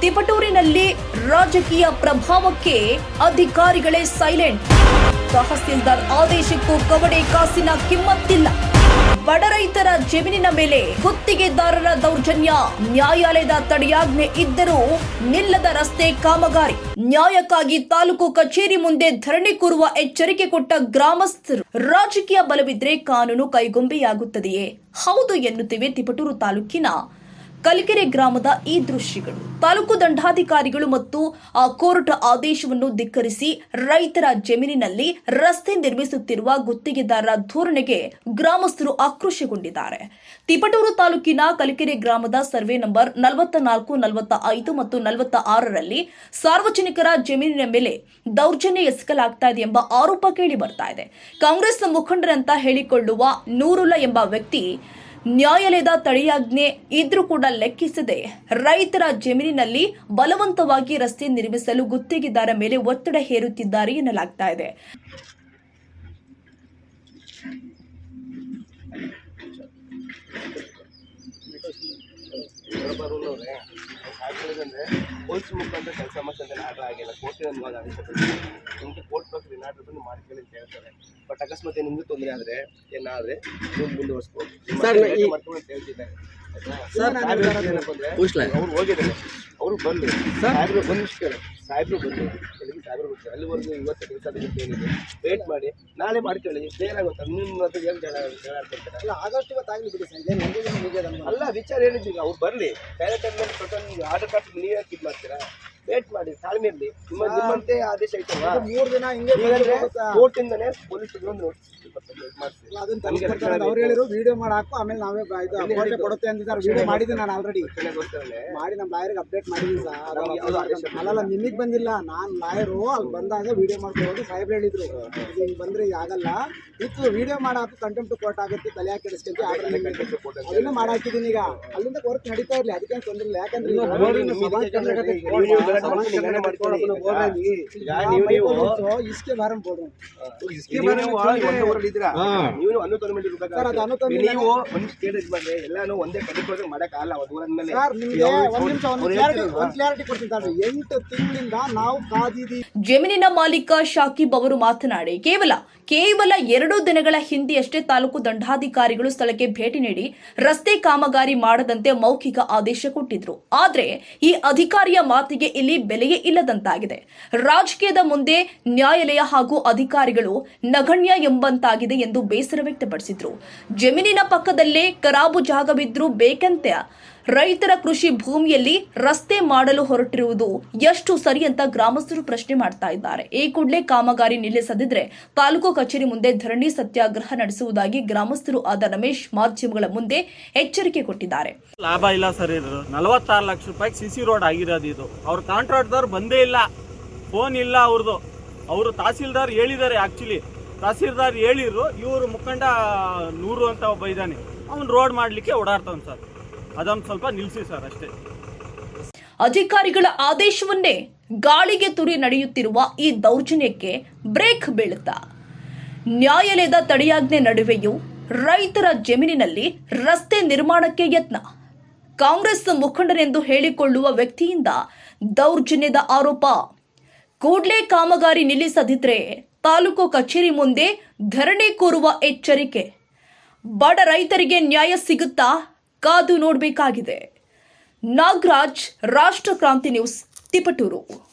ತಿಪಟೂರಿನಲ್ಲಿ ರಾಜಕೀಯ ಪ್ರಭಾವಕ್ಕೆ ಅಧಿಕಾರಿಗಳೇ ಸೈಲೆಂಟ್. ತಹಸೀಲ್ದಾರ್ ಆದೇಶಕ್ಕೂ ಕವಡೆ ಕಾಸಿನ ಕಿಮ್ಮತ್ತಿಲ್ಲ. ಬಡ ರೈತರ ಜಮೀನಿನ ಮೇಲೆ ಗುತ್ತಿಗೆದಾರರ ದೌರ್ಜನ್ಯ. ನ್ಯಾಯಾಲಯದ ತಡೆಯಾಜ್ಞೆ ಇದ್ದರೂ ನಿಲ್ಲದ ರಸ್ತೆ ಕಾಮಗಾರಿ. ನ್ಯಾಯಕ್ಕಾಗಿ ತಾಲೂಕು ಕಚೇರಿ ಮುಂದೆ ಧರಣಿ ಕೂರುವ ಎಚ್ಚರಿಕೆ ಕೊಟ್ಟ ಗ್ರಾಮಸ್ಥರು. ರಾಜಕೀಯ ಬಲವಿದ್ರೆ ಕಾನೂನು ಕೈಗೊಂಬೆಯಾಗುತ್ತದೆಯೇ? ಹೌದು ಎನ್ನುತ್ತಿವೆ ತಿಪಟೂರು ತಾಲೂಕಿನ ಕಲಿಕೆರೆ ಗ್ರಾಮದ ಈ ದೃಶ್ಯಗಳು. ತಾಲೂಕು ದಂಡಾಧಿಕಾರಿಗಳು ಮತ್ತು, ಆ, ಕೋರ್ಟ್ ಆದೇಶವನ್ನು ಧಿಕ್ಕರಿಸಿ ರೈತರ ಜಮೀನಿನಲ್ಲಿ ರಸ್ತೆ ನಿರ್ಮಿಸುತ್ತಿರುವ ಗುತ್ತಿಗೆದಾರರ ಧೋರಣೆಗೆ ಗ್ರಾಮಸ್ಥರು ಆಕ್ರೋಶಗೊಂಡಿದ್ದಾರೆ. ತಿಪಟೂರು ತಾಲೂಕಿನ ಕಲಿಕೆರೆ ಗ್ರಾಮದ ಸರ್ವೆ ನಂಬರ್ ನಲವತ್ತ ನಾಲ್ಕು ನಲವತ್ತ ಐದು ಮತ್ತು ನಲವತ್ತ ಆರರಲ್ಲಿ ಸಾರ್ವಜನಿಕರ ಜಮೀನಿನ ಮೇಲೆ ದೌರ್ಜನ್ಯ ಎಸಗಲಾಗ್ತಾ ಇದೆ ಎಂಬ ಆರೋಪ ಕೇಳಿ ಬರ್ತಾ ಇದೆ. ಕಾಂಗ್ರೆಸ್ ಮುಖಂಡರಂತ ಹೇಳಿಕೊಳ್ಳುವ ನೂರುಲ ಎಂಬ ವ್ಯಕ್ತಿ ನ್ಯಾಯಾಲಯದ ತಡೆಯಾಜ್ಞೆ ಇದ್ರೂ ಕೂಡ ಲೆಕ್ಕಿಸದೆ ರೈತರ ಜಮೀನಿನಲ್ಲಿ ಬಲವಂತವಾಗಿ ರಸ್ತೆ ನಿರ್ಮಿಸಲು ಗುತ್ತಿಗೆದಾರ ಮೇಲೆ ಒತ್ತಡ ಹೇರುತ್ತಿದ್ದಾರೆ ಎನ್ನಲಾಗ್ತಾ ಇದೆ. ಆಗ್ತಿರೋದಂದ್ರೆ ಪೊಲೀಸ್ ಮುಖಾಂತರ ಕೆಲಸ ಮಾಡ್ತಾರೆ ಆರ್ಡರ್ ಆಗಿಲ್ಲ. ಕೋರ್ಟಿನ ಇವಾಗ ಅವಶ್ಯಕತೆ ನಿಮಗೆ ಕೋರ್ಟ್ ಪ್ರಕಾರ ಏನಾದ್ರು ಬಂದು ಮಾಡ್ಕೊಳ್ಳಿ ಅಂತ ಹೇಳ್ತಾರೆ. ಬಟ್ ಅಕಸ್ಮಾತ್ ನಿಮ್ಗೆ ತೊಂದರೆ ಆದರೆ ಏನಾದರೆ ನೀವು ಮುಂದುವರಿಸ್ಬೋದು. ಮಾಡ್ಕೊಂಡು ಅಂತ ಹೇಳ್ತಿದ್ದಾರೆ ಸರ್, ನಾನು ಪುಷ್ಲ. ಅವ್ರು ಹೋಗಿದ್ದಾರೆ. ಅವರು ಬಂದು ಸಾಹೇಬ್ರು ಬಂದು ಕೇಳಿ ಸಾಹೇಬ್ರು ಬಂದು ಎಲ್ಲಿಗೆ ಸಾಹೇಬ್ರು ಬರ್ತಾರೆ ಅಲ್ಲಿವರೆಗೂ ಇವತ್ತು ಕೆಲಸ ಏನಿದೆ ವೇಟ್ ಮಾಡಿ ನಾಳೆ ಮಾಡ್ಕೊಳ್ಳಿ ಕ್ಲಿಯರ್ ಆಗುತ್ತೆ ನಿಮ್ಮ ಹತ್ರ ಏನು ಜಗಳ ಜಗಳ ಆಡ್ತಿರ್ತಾರೆ ಅಲ್ಲ ಆಗಸ್ಟ್ ಇವತ್ತಾಗಲಿ ಬಿಡಿ ಸರ್ ಏನು ಒಂದೇ ದಿನ. ಅಲ್ಲ ವಿಚಾರ ಹೇಳಿದ್ದೀವಿ ಅವ್ರು ಬರಲಿ. ಪ್ರಕಾರ ನೀವು ಆರ್ಡರ್ ಕಾರ್ಡ್ ನೀವೇ ಇದು ಮಾಡ್ತೀರಾ? ವೇಟ್ ಮಾಡಿ ತಾಳ್ಮೆ ಇರಲಿ ನಿಮ್ಮ ನಿಮ್ಮಂತೆ ಆದೇಶ ಐತಲ್ವಾ ಮೂರು ದಿನ ಹಿಂಗೆ ಹೋಗುತ್ತಾ? ಕೋರ್ಟಿಂದನೇ ಪೊಲೀಸರು ಒಂದು ಮಾಡಿಸಿ ಅದನ್ನ ಅವ್ರು ಹೇಳಿದ್ರು ವಿಡಿಯೋ ಮಾಡಿ ಹಾಕು ಆಮೇಲೆ ನಾವೇ ಇದು ಕೊಡುತ್ತೆ ಅಂತಿದ್ದಾರೆ. ವಿಡಿಯೋ ಮಾಡಿದ್ದೀನಿ ನಾನು ಆಲ್ರೆಡಿ ಮಾಡಿ ನಮ್ಮ ಲಾಯರ್ಗೆ ಅಪ್ಡೇಟ್ ಮಾಡಿದ್ದೀನಿ ಸರ್. ಅಲ್ಲಲ್ಲ ನಿಮಗೆ ಬಂದಿಲ್ಲ. ನಾನು ಲಾಯರು ಅಲ್ಲಿ ಬಂದಾಗ ವಿಡಿಯೋ ಮಾಡ್ಕೊಂಡು ಸಾಹೇಬ್ರು ಹೇಳಿದ್ರು. ಹಿಂಗ್ ಬಂದ್ರೆ ಈಗ ಆಗಲ್ಲ. ಇತ್ತು ವಿಡಿಯೋ ಮಾಡಿ ಹಾಕು ಕಂಟೆಂಪ್ಟ್ ಕೋರ್ಟ್ ಆಗುತ್ತೆ ತಲೆ ಹಾಕಿ ಕೆಡಿಸ್ಕೊಂತ ಅದನ್ನ ಮಾಡಿ ಹಾಕಿದ್ದೀನಿ ಈಗ. ಅಲ್ಲಿಂದ ವರ್ಕ್ ನಡೀತಾ ಇರ್ಲಿ ಅದಕ್ಕೆ ತೊಂದರೆ ಇಲ್ಲ. ಯಾಕಂದ್ರೆ ನೀವು ನೀವು ಒಂದೇ ಸ್ಟೇಟ್ ಇದು ಎಲ್ಲಾನು ಒಂದೇ ಮಾಡಕ್ಕಾಗಲ್ಲ. ಎಂಟು ತಿಂಗಳಿಂದ ನಾವು ಕಾದಿದ್ದೀವಿ. ಜಮೀನಿನ ಮಾಲೀಕ ಶಾಕಿಬ್ ಅವರು ಮಾತನಾಡಿ ಕೇವಲ ಕೇವಲ ಎರಡು ದಿನಗಳ ಹಿಂದೆಯಷ್ಟೇ ತಾಲೂಕು ದಂಡಾಧಿಕಾರಿಗಳು ಸ್ಥಳಕ್ಕೆ ಭೇಟಿ ನೀಡಿ ರಸ್ತೆ ಕಾಮಗಾರಿ ಮಾಡದಂತೆ ಮೌಖಿಕ ಆದೇಶ ಕೊಟ್ಟಿದ್ರು. ಆದ್ರೆ ಈ ಅಧಿಕಾರಿಯ ಮಾತಿಗೆ ಇಲ್ಲಿ ಬೆಲೆಯೇ ಇಲ್ಲದಂತಾಗಿದೆ. ರಾಜಕೀಯದ ಮುಂದೆ ನ್ಯಾಯಾಲಯ ಹಾಗೂ ಅಧಿಕಾರಿಗಳು ನಗಣ್ಯ ಎಂಬಂತಾಗಿದೆ ಎಂದು ಬೇಸರ ವ್ಯಕ್ತಪಡಿಸಿದ್ರು. ಜಮೀನಿನ ಪಕ್ಕದಲ್ಲೇ ಕರಾಬು ಜಾಗವಿದ್ರೂ ಬೇಕಂತೆ ರೈತರ ಕೃಷಿ ಭೂಮಿಯಲ್ಲಿ ರಸ್ತೆ ಮಾಡಲು ಹೊರಟಿರುವುದು ಎಷ್ಟು ಸರಿ ಅಂತ ಗ್ರಾಮಸ್ಥರು ಪ್ರಶ್ನೆ ಮಾಡ್ತಾ ಇದ್ದಾರೆ. ಈ ಕೂಡಲೇ ಕಾಮಗಾರಿ ನಿಲ್ಲಿಸದಿದ್ರೆ ತಾಲೂಕು ಕಚೇರಿ ಮುಂದೆ ಧರಣಿ ಸತ್ಯಾಗ್ರಹ ನಡೆಸುವುದಾಗಿ ಗ್ರಾಮಸ್ಥರು ಆದ ರಮೇಶ್ ಮಾಧ್ಯಮಗಳ ಮುಂದೆ ಎಚ್ಚರಿಕೆ ಕೊಟ್ಟಿದ್ದಾರೆ. ಲಾಭ ಇಲ್ಲ ಸರ್ ಇದು. ನಲವತ್ತಾರು ಲಕ್ಷ ರೂಪಾಯಿ ಸಿಸಿ ರೋಡ್ ಆಗಿರೋದು ಇದು. ಅವ್ರ ಕಾಂಟ್ರಾಕ್ಟ್ದವ್ರು ಬಂದೇ ಇಲ್ಲ. ಫೋನ್ ಇಲ್ಲ ಅವ್ರದ್ದು ಅವರು ತಹಸೀಲ್ದಾರ್ ಹೇಳಿದ್ದಾರೆ ಆ್ಯಕ್ಚುಲಿ ತಹಸೀಲ್ದಾರ್ ಹೇಳಿದ್ರು, ಇವರು ಮುಖಂಡ ನೂರು ಅಂತ ಒಬ್ಬ ಇದ್ದಾನೆ. ಅವ್ನು ರೋಡ್ ಮಾಡಲಿಕ್ಕೆ ಓಡಾಡ್ತಾನೆ ಸರ್. ಅದೊಂದು ಸ್ವಲ್ಪ ನಿಲ್ಲಿಸಿ ಸರ್, ಅಷ್ಟೇ. ಅಧಿಕಾರಿಗಳ ಆದೇಶವನ್ನೇ ಗಾಳಿಗೆ ತುರಿ ನಡೆಯುತ್ತಿರುವ ಈ ದೌರ್ಜನ್ಯಕ್ಕೆ ಬ್ರೇಕ್ ಬೀಳುತ್ತಾ? ನ್ಯಾಯಾಲಯದ ತಡೆಯಾಜ್ಞೆ ನಡುವೆಯೂ ರೈತರ ಜಮೀನಿನಲ್ಲಿ ರಸ್ತೆ ನಿರ್ಮಾಣಕ್ಕೆ ಯತ್ನ. ಕಾಂಗ್ರೆಸ್ ಮುಖಂಡರೆಂದು ಹೇಳಿಕೊಳ್ಳುವ ವ್ಯಕ್ತಿಯಿಂದ ದೌರ್ಜನ್ಯದ ಆರೋಪ. ಕೂಡಲೇ ಕಾಮಗಾರಿ ನಿಲ್ಲಿಸದಿದ್ರೆ ತಾಲೂಕು ಕಚೇರಿ ಮುಂದೆ ಧರಣಿ ಕೂರುವ ಎಚ್ಚರಿಕೆ. ಬಡ ರೈತರಿಗೆ ನ್ಯಾಯ ಸಿಗುತ್ತಾ? ಕಾದು ನೋಡಬೇಕಾಗಿದೆ. ನಾಗರಾಜ್ ರಾಷ್ಟ್ರ ಕ್ರಾಂತಿ ನ್ಯೂಸ್ ತಿಪಟೂರು.